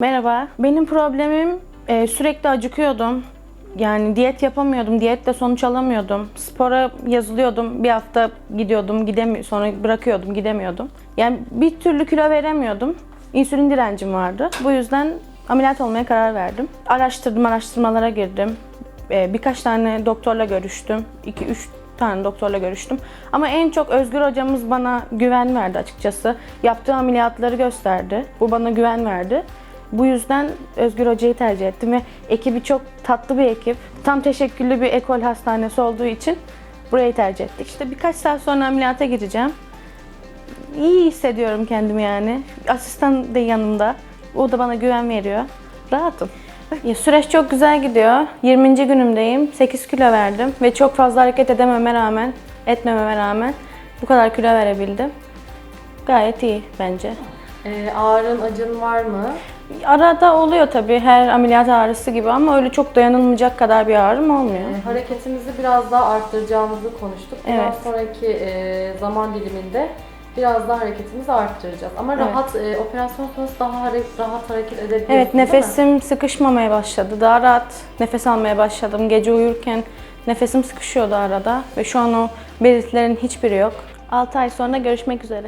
Merhaba. Benim problemim e, sürekli acıkıyordum. Yani diyet yapamıyordum, diyetle sonuç alamıyordum. Spora yazılıyordum, bir hafta gidiyordum, gidemi sonra bırakıyordum, gidemiyordum. Yani bir türlü kilo veremiyordum. İnsülin direncim vardı. Bu yüzden ameliyat olmaya karar verdim. Araştırdım, araştırmalara girdim. E, birkaç tane doktorla görüştüm. 2-3 tane doktorla görüştüm. Ama en çok Özgür hocamız bana güven verdi açıkçası. Yaptığı ameliyatları gösterdi. Bu bana güven verdi. Bu yüzden Özgür Hoca'yı tercih ettim ve ekibi çok tatlı bir ekip. Tam teşekküllü bir ekol hastanesi olduğu için burayı tercih ettik. İşte birkaç saat sonra ameliyata gireceğim. İyi hissediyorum kendimi yani. Asistan da yanımda. O da bana güven veriyor. Rahatım. Süreç çok güzel gidiyor. 20. günümdeyim. 8 kilo verdim ve çok fazla hareket edememe rağmen, etmememe rağmen bu kadar kilo verebildim. Gayet iyi bence. Ee, ağrın, acın var mı? Arada oluyor tabii her ameliyat ağrısı gibi ama öyle çok dayanılmayacak kadar bir ağrım olmuyor. Ee, hareketimizi biraz daha arttıracağımızı konuştuk. Bundan Evet. sonraki e, zaman diliminde biraz daha hareketimizi arttıracağız. Ama Evet. rahat, e, operasyon sonrası daha hare- rahat hareket edebiliyorsunuz Evet değil mi? nefesim sıkışmamaya başladı. Daha rahat nefes almaya başladım. Gece uyurken nefesim sıkışıyordu arada ve şu an o belirtilerin hiçbiri yok. 6 ay sonra görüşmek üzere.